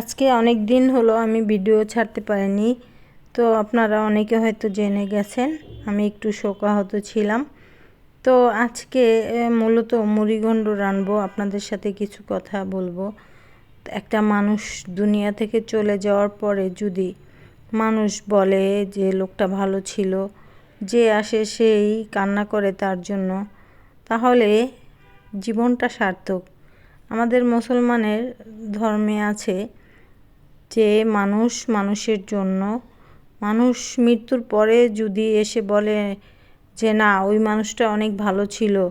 আজকে অনেক দিন হলো আমি ভিডিও ছাড়তে পারিনি, তো আপনারা অনেকে হয়তো জেনে গেছেন, আমি একটু শোকাহত ছিলাম। তো আজকে মূলত মুড়িঘণ্ড রানবো আপনাদের সাথে কিছু কথা বলব। একটা মানুষ দুনিয়া থেকে চলে যাওয়ার পরে যদি মানুষ বলে যে লোকটা ভালো ছিল, যে আসে সেই কান্না করে তার জন্য, তাহলে জীবনটা সার্থক। আমাদের মুসলমানের ধর্মে আছে যে মানুষ মানুষের জন্য। মানুষ মৃত্যুর পরে যদি এসে বলে যে, না, ওই মানুষটা অনেক ভালো ছিল,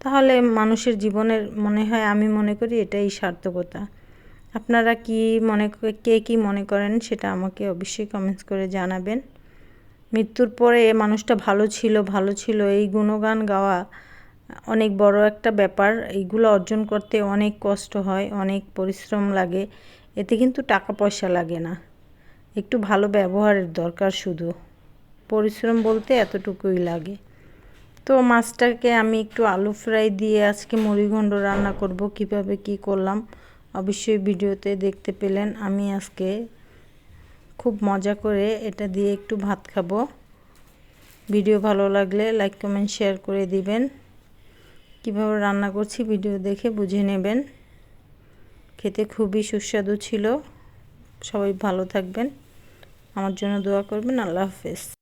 তাহলে মানুষের জীবনের মনে হয়, আমি মনে করি এটাই সার্থকতা। আপনারা কি মনে ক- কে মনে করেন সেটা আমাকে অবশ্যই কমেন্টস করে জানাবেন। মৃত্যুর পরে এ মানুষটা ভালো ছিল ভালো ছিল, এই গুণগান গাওয়া অনেক বড় একটা ব্যাপার। এইগুলো অর্জন করতে অনেক কষ্ট হয়, অনেক পরিশ্রম লাগে। এতে কিন্তু টাকা পয়সা লাগে না। একটু ভালো ব্যবহারের দরকার শুধু। পরিশ্রম বলতে এতটুকুই লাগে। তো মাছটাকে আমি একটু আলু ফ্রাই দিয়ে আজকে মুড়িঘণ্ড রান্না করব, কীভাবে কি করলাম অবশ্যই ভিডিওতে দেখতে পেলেন। আমি আজকে খুব মজা করে এটা দিয়ে একটু ভাত খাব। ভিডিও ভালো লাগলে লাইক, কমেন্ট, শেয়ার করে দিবেন। কীভাবে রান্না করছি ভিডিও দেখে বুঝে নেবেন। খেতে খুবই সুস্বাদু ছিল। সবাই ভালো থাকবেন। আমার জন্য দোয়া করবেন। আল্লাহ হাফেজ।